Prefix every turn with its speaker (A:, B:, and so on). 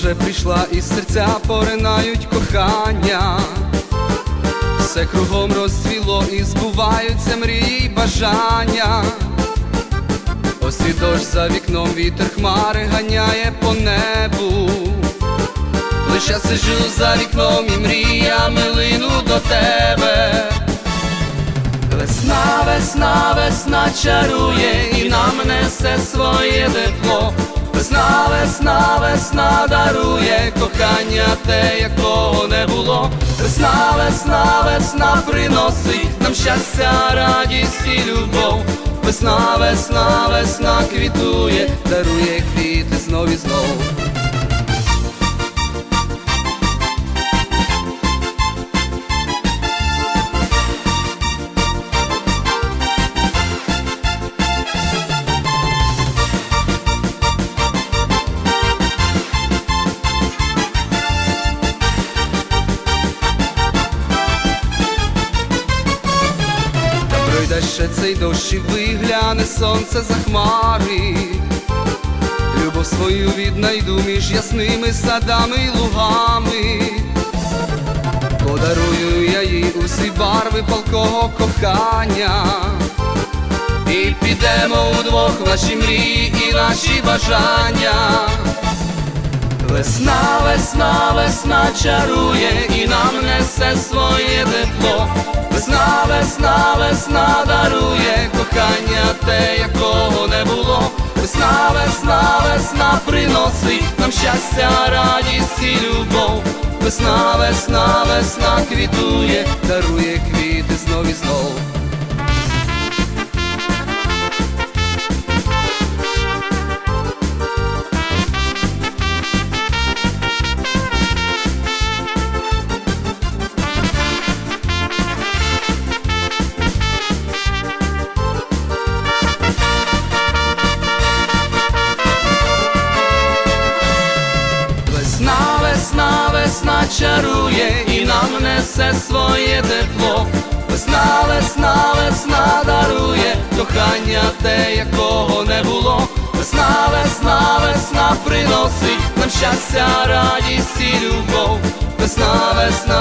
A: вже прийшла і серця поринають кохання. Все кругом розцвіло і збуваються мрії бажання. Ось дощ за вікном вітер хмари ганяє по небу. Лише сиджу за вікном і мріями лину до тебе. Весна, весна, весна чарує і нам несе своє весна, дарує кохання те, якого не було. Весна, весна, весна приносить нам щастя, радість і любов. Весна, весна, весна квітує, дарує квіти знов і знов. Пройде ще цей дощ і вигляне сонце за хмари. Любов свою віднайду між ясними садами й лугами. Подарую я їй усі барви палкого кохання. І підемо удвох наші мрії і наші бажання. Весна, весна, весна чарує і нам несе. Весна, весна, весна дарує кохання те, якого не було. Весна, весна, весна приносить нам щастя, радість і любов. Весна, весна, весна квітує, дарує квіти знов і знов. Чарує і нам несе своє тепло. Весна, весна, весна дарує кохання те, якого не було. Весна, весна, весна приносить нам щастя, радість і любов. Весна, весна,